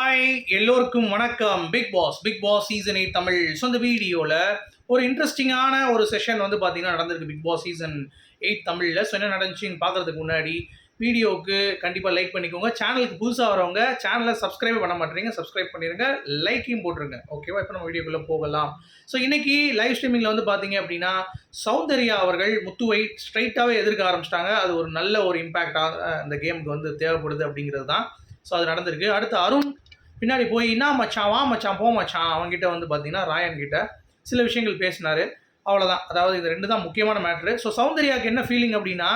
Hi எல்லோருக்கும் வணக்கம். Bigg Boss Bigg Boss season eight Tamil so இந்த வீடியோவில் ஒரு இன்ட்ரெஸ்டிங்கான ஒரு செஷன் வந்து பார்த்தீங்கன்னா நடந்திருக்கு. பிக் பாஸ் சீசன் எயிட் தமிழில். ஸோ என்ன நடந்துச்சுன்னு பார்க்குறதுக்கு முன்னாடி வீடியோவுக்கு கண்டிப்பாக லைக் பண்ணிக்கோங்க. சேனலுக்கு புதுசாக வரவங்க சேனலை சப்ஸ்கிரைப் பண்ண மாட்டேறீங்க. சப்ஸ்கிரைப் பண்ணிடுங்க லைக்கையும் போட்டுருங்க. ஓகேவா இப்போ நம்ம வீடியோக்குள்ளே போகலாம். ஸோ இன்னைக்கு லைவ் ஸ்ட்ரீமிங்கில் வந்து பார்த்தீங்க அப்படின்னா சௌந்தர்யா அவர்கள் முத்துவை ஸ்ட்ரைட்டாகவே எதிர்க்க ஆரம்பிச்சிட்டாங்க. அது ஒரு நல்ல ஒரு இம்பேக்டாக அந்த கேமுக்கு வந்து தேவைப்படுது அப்படிங்கிறது தான். ஸோ அது நடந்திருக்கு. அடுத்து அருண் பின்னாடி போய் என்ன மச்சான் வா மச்சான் போ மச்சான். அவன்கிட்ட வந்து பார்த்தீங்கன்னா ராயன் கிட்ட சில விஷயங்கள் பேசினார். அவ்வளோதான் அதாவது இது ரெண்டு தான் முக்கியமான மேட்ரு ஸோ சௌந்தர்யாவுக்கு என்ன ஃபீலிங் அப்படின்னா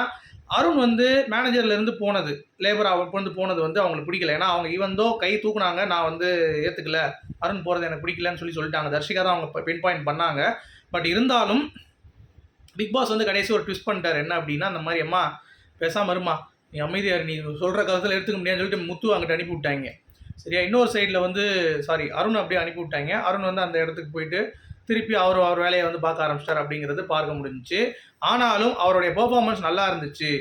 அருண் வந்து மேனேஜர்லேருந்து போனது. லேபர் வந்து போனது வந்து அவங்களுக்கு பிடிக்கல. ஏன்னா அவங்க இவந்தோ கை தூக்குனாங்க நான் வந்து ஏற்றுக்கல அருண் போகிறது எனக்கு பிடிக்கலன்னு சொல்லி சொல்லிட்டாங்க. தர்ஷிகா தான் அவங்க பின் பாயிண்ட் பண்ணாங்க. பட் இருந்தாலும் பிக் பாஸ் வந்து கடைசி ஒரு ட்விஸ்ட் பண்ணிட்டார். என்ன அப்படின்னா அந்த மாதிரி அம்மா பேசாம இருமா. நீ அமைதியார் நீ சொல்கிற கருத்தில் எடுத்துக்க முடியாதுன்னு சொல்லிட்டு முத்து அங்கிட்ட அனுப்பி விட்டாங்க. சரியா? இன்னொரு சைடில் வந்து சாரி அருண் அப்படியே அனுப்பி விட்டாங்க. அருண் வந்து அந்த இடத்துக்கு போயிட்டு திருப்பி அவர் அவர் வேலையை வந்து பார்க்க ஆரம்பிச்சிட்டார் அப்படிங்கிறது பார்க்க முடிஞ்சிச்சு. ஆனாலும் அவருடைய பெர்ஃபார்மன்ஸ் நல்லா இருந்துச்சு.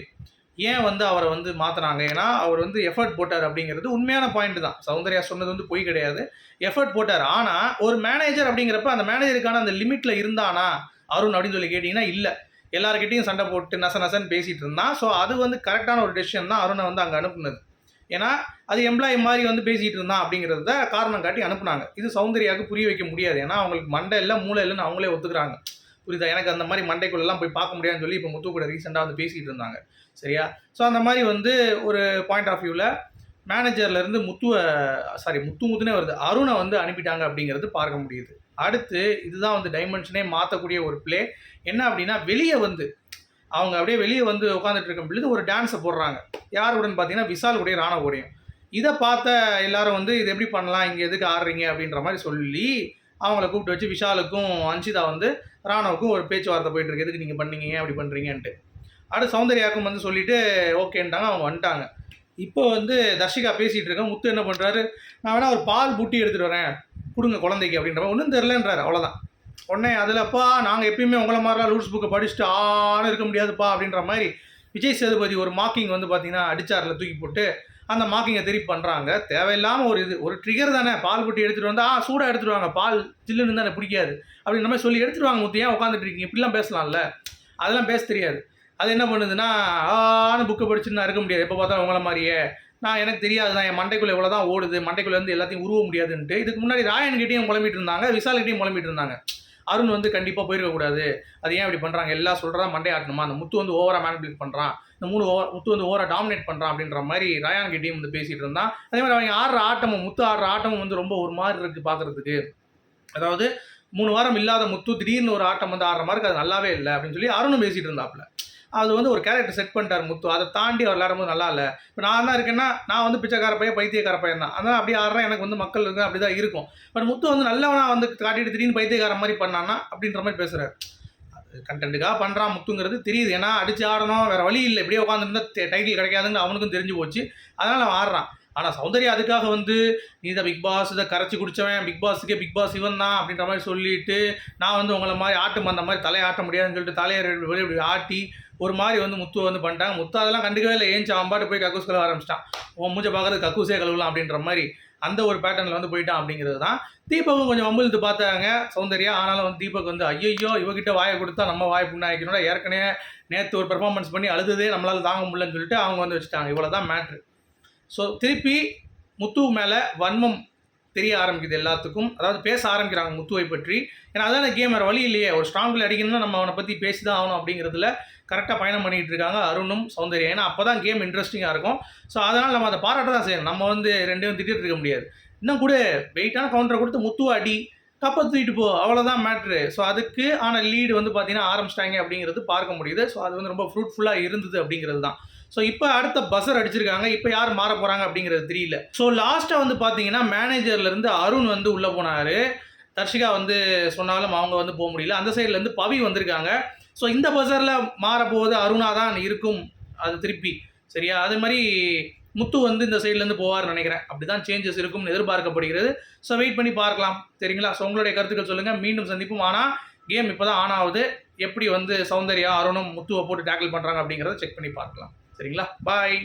ஏன் வந்து அவரை வந்து மாற்றினாங்க ஏன்னா அவர் வந்து எஃபர்ட் போட்டார் அப்படிங்கிறது உண்மையான பாயிண்ட் தான். சௌந்தர்யா சொன்னது வந்து பொய் கிடையாது. எஃபர்ட் போட்டார். ஆனால் ஒரு மேனேஜர் அப்படிங்கிறப்ப அந்த மேனேஜருக்கான அந்த லிமிட்டில் இருந்தானா? அருண் அப்படின்னு சொல்லி கேட்டிங்கன்னா இல்லை. எல்லாருக்கிட்டையும் சண்டை போட்டு நச நசன்னு பேசிகிட்டு இருந்தான். ஸோ அது வந்து கரெக்டான ஒரு டெசிஷன் தான் அருணை வந்து அங்கே அனுப்புனது. ஏன்னா அது எம்ப்ளாயி மாதிரி வந்து பேசிகிட்டு இருந்தான் அப்படிங்கிறத காரணம் காட்டி அனுப்புனாங்க. இது சௌந்தர்யாவுக்கு புரிய வைக்க முடியாது. ஏன்னா அவங்களுக்கு மண்டை இல்லை மூளை இல்லைன்னு அவங்களே ஒத்துக்கிறாங்க. புரியுதா? எனக்கு அந்த மாதிரி மண்டைக்குள்ளெல்லாம் போய் பார்க்க முடியாதுன்னு சொல்லி இப்போ முத்து கூட ரீசெண்டாக வந்து பேசிகிட்டு இருந்தாங்க. சரியா? ஸோ அந்த மாதிரி வந்து ஒரு பாயிண்ட் ஆஃப் வியூவில் மேனேஜர்லேருந்து முத்துவை சாரி முத்து முத்துனே வருது. அருணை வந்து அனுப்பிட்டாங்க அப்படிங்கிறது பார்க்க முடியுது. அடுத்து இதுதான் வந்து டைமென்ஷனே மாற்றக்கூடிய ஒரு ப்ளே என்ன அப்படின்னா வெளியே வந்து அவங்க அப்படியே வெளியே வந்து உட்காந்துட்டு இருக்கும் பொழுது ஒரு டான்ஸை போடுறாங்க. யாருடன் பார்த்தீங்கன்னா விசால் உடைய ராணா உடையும் இதை பார்த்த எல்லாரும் வந்து இது எப்படி பண்ணலாம்? இங்கே எதுக்கு ஆடுறீங்க? அப்படின்ற மாதிரி சொல்லி அவங்கள கூப்பிட்டு வச்சு விஷாலுக்கும் அஞ்சிதா வந்து ராணவுக்கும் ஒரு பேச்சுவார்த்தை போயிட்டு இருக்கு. எதுக்கு நீங்கள் பண்ணீங்க? ஏன் அப்படி பண்ணுறீங்கன்ட்டு அடுத்து சௌந்தர்யாவுக்கும் வந்து சொல்லிட்டு ஓகேன்ட்டாங்க. அவங்க வந்துட்டாங்க. இப்போ வந்து தர்ஷிகா பேசிகிட்டு இருக்கேன் முத்து என்ன பண்ணுறாரு நான் வேணால் ஒரு பால் புட்டி எடுத்துகிட்டு வரேன். கொடுங்க குழந்தைக்கு. அப்படின்ற ஒன்றும் தெரிலன்றாரு அவ்வளோதான் உடனே அதில்ப்பா நாங்கள் எப்பயுமே உங்களை மாதிரிலாம் ரூல்ஸ் புக்கை படிச்சுட்டு ஆனால் இருக்க முடியாதுப்பா அப்படின்ற மாதிரி விஜய் சேதுபதி ஒரு மார்க்கிங் வந்து பார்த்தீங்கன்னா அடிச்சாரில் தூக்கி போட்டு. அந்த மார்க்கிங்கை திருப்பி பண்ணுறாங்க தேவையில்லாமல் ஒரு இது ஒரு ட்ரிகர் தானே. பால் குட்டி எடுத்துகிட்டு வந்தால் ஆ சூடாக எடுத்துகிட்டு வாங்க. பால் ஜில்லுன்னு தானே பிடிக்காது. அப்படின்ற மாதிரி சொல்லி எடுத்துகிட்டு வாங்க முத்து ஏன் உட்காந்துட்டு இருக்கீங்க. இப்படிலாம் பேசலாம்ல. அதெல்லாம் பேச தெரியாது. அது என்ன பண்ணுதுன்னா ஆன்னு புக்கை படிச்சுட்டு நான் இருக்க முடியாது. எப்போ பார்த்தாலும் உங்களை மாதிரியே. நான் எனக்கு தெரியாது. தான் என் மண்டைக்குள்ளே இவ்வளோ தான் ஓடுது. மண்டைக்குள்ளே இருந்து எல்லாத்தையும் உருவ முடியாதுன்ட்டு. இதுக்கு முன்னாடி ராயன்கிட்டையும் புலம்பிட்டு இருந்தாங்க விசால் புலம்பிட்டு இருந்தாங்க. அருண் வந்து கண்டிப்பாக போயிருக்கக்கூடாது அது ஏன் இப்படி பண்ணுறாங்க எல்லாம் சொல்கிறதா மண்டே ஆட்டணுமா? அந்த முத்து வந்து ஓவராக மேனிபுலேட் பண்ணுறான் இந்த மூணு ஓவர் முத்து வந்து ஓவராக டாமினேட் பண்ணுறான் அப்படின்ற மாதிரி ரயான் கிட்டேயும் வந்து பேசிகிட்டு இருந்தான். அதே மாதிரி அவங்க ஆடுற ஆட்டமும் முத்து ஆடுற ஆட்டமும் வந்து ரொம்ப ஒரு மாதிரி இருக்குது பார்க்குறதுக்கு அதாவது மூணு வாரம் இல்லாத முத்து திடீர்னு ஒரு ஆட்டம் வந்து ஆடுற மாதிரி அது நல்லாவே இல்லை அப்படின்னு சொல்லி அருணும் பேசிகிட்டு இருந்தாப்புல அது வந்து ஒரு கேரக்டர் செட் பண்ணிட்டார் முத்து. அதை தாண்டி அவர் விளையாடும்போது நல்லா இல்லை. இப்போ நான் தான் இருக்கேன்னா நான் வந்து பிச்சைக்கார பையன் பைத்தியக்கார பையன் தான். அதனால் அப்படி ஆடுறேன் எனக்கு வந்து மக்கள் இருக்கு அப்படி தான் இருக்கும். பட் முத்து வந்து நல்லவனா வந்து காட்டிட்டு திடீர்னு பைத்தியக்கார மாதிரி பண்ணான்னா அப்படின்ற மாதிரி பேசுகிறார் கண்டென்ட்டுக்காக பண்ணுறான் முத்துங்கிறது தெரியுது. ஏன்னா அடிச்சு ஆடணும் வேறு வழி இல்லை. இப்படியே உட்காந்துருந்தா டைட்டில் கிடைக்காதுன்னு அவனுக்கும் தெரிஞ்சு போச்சு. அதனால் அவன் ஆடுறான். ஆனால் சௌந்தர்யா அதுக்காக வந்து நீ இதை பிக் பாஸ் இதை கரைச்சி குடித்தவன் பிக் பாஸுக்கே பிக் பாஸ் இவன் தான் அப்படின்ற மாதிரி சொல்லிட்டு நான் வந்து உங்களை மாதிரி ஆட்டம் அந்த மாதிரி தலையை ஆட்ட முடியாதுன்னு சொல்லிட்டு தலையை ஆட்டி ஒரு மாதிரி வந்து முத்து வந்து பண்ணிட்டாங்க. முத்து அதெல்லாம் கண்டுக்கவே இல்லை. ஏஞ்சி அவன் பாட்டு போய் கக்கூஸ் கழுவ ஆரம்பிச்சிட்டான். உன் மூஞ்சை பார்க்கறது கக்கூசே கழுவலாம் அப்படின்ற மாதிரி அந்த ஒரு பேட்டர்னில் வந்து போயிட்டான் அப்படிங்கிறது தான். தீபக்கும் கொஞ்சம் வம்பிழுத்து பார்த்தாங்க சௌந்தர்யா. ஆனாலும் வந்து தீபக் வந்து ஐயோ இவகிட்ட வாயை கொடுத்தா நம்ம வாய் புண்ணாக்கணும்னா ஏற்கனவே நேற்று ஒரு பெர்ஃபார்மன்ஸ் பண்ணி அழுதுதே நம்மளால் தாங்க முடியலன்னு சொல்லிட்டு அவங்க வந்து வச்சுட்டாங்க. இவ்வளோ தான் மேட்ரு ஸோ திருப்பி முத்து மேலே வன்மம் தெரிய ஆரம்பிக்குது எல்லாத்துக்கும். அதாவது பேச ஆரம்பிக்கிறாங்க முத்துவை பற்றி. ஏன்னா அதான் கேம் வேறு வழி இல்லையே. ஒரு ஸ்ட்ராங்கில் அடிக்கணும்னா நம்ம அவனை பற்றி பேசி தான் ஆகணும் அப்படிங்கிறதுல கரெக்டாக பயணம் பண்ணிகிட்டு இருக்காங்க அருணும் சௌந்தர்யா. ஏன்னா அப்போ தான் கேம் இன்ட்ரெஸ்டிங்காக இருக்கும். ஸோ அதனால் நம்ம அதை பாராட்ட தான் செய்யணும். நம்ம வந்து ரெண்டையும் திட்டிகிட்டு இருக்க முடியாது. இன்னும் கூட வெயிட்டான கவுண்டரை கொடுத்து முத்துவை அடி கப்பை தூக்கிட்டு போ அவ்வளோதான் மேட்ரு ஸோ அதுக்கு ஆனால் லீடு வந்து பார்த்தீங்கன்னா ஆரம்பிச்சிட்டாங்க அப்படிங்கிறது பார்க்க முடியுது. ஸோ அது வந்து ரொம்ப ஃப்ரூட்ஃபுல்லாக இருந்தது அப்படிங்கிறது தான் ஸோ இப்போ அடுத்த பஸ்ஸர் அடிச்சிருக்காங்க. இப்போ யார் மாற போகிறாங்க அப்படிங்கிறது தெரியல. ஸோ லாஸ்ட்டாக வந்து பார்த்தீங்கன்னா மேனேஜர்லேருந்து அருண் வந்து உள்ளே போனார். தர்ஷிகா வந்து சொன்னாலும் அவங்க வந்து போக முடியல. அந்த சைட்லேருந்து பவி வந்திருக்காங்க. ஸோ இந்த பஸ்ஸரில் மாறப்போவது அருணா தான் இருக்கும். அது திருப்பி. சரியா? அதே மாதிரி முத்து வந்து இந்த சைட்லேருந்து போவார்னு நினைக்கிறேன். அப்படி தான் சேஞ்சஸ் இருக்கும்னு எதிர்பார்க்கப்படுகிறது. ஸோ வெயிட் பண்ணி பார்க்கலாம். சரிங்களா? ஸோ உங்களுடைய கருத்துக்கள் சொல்லுங்கள் மீண்டும் சந்திப்போம். ஆனால் கேம் இப்போ தான் ஆன் ஆகுது. எப்படி வந்து சௌந்தர்யா அருணும் முத்துவை போட்டு டேக்கிள் பண்ணுறாங்க அப்படிங்கிறத செக் பண்ணி பார்க்கலாம். சரிங்களா? பாய்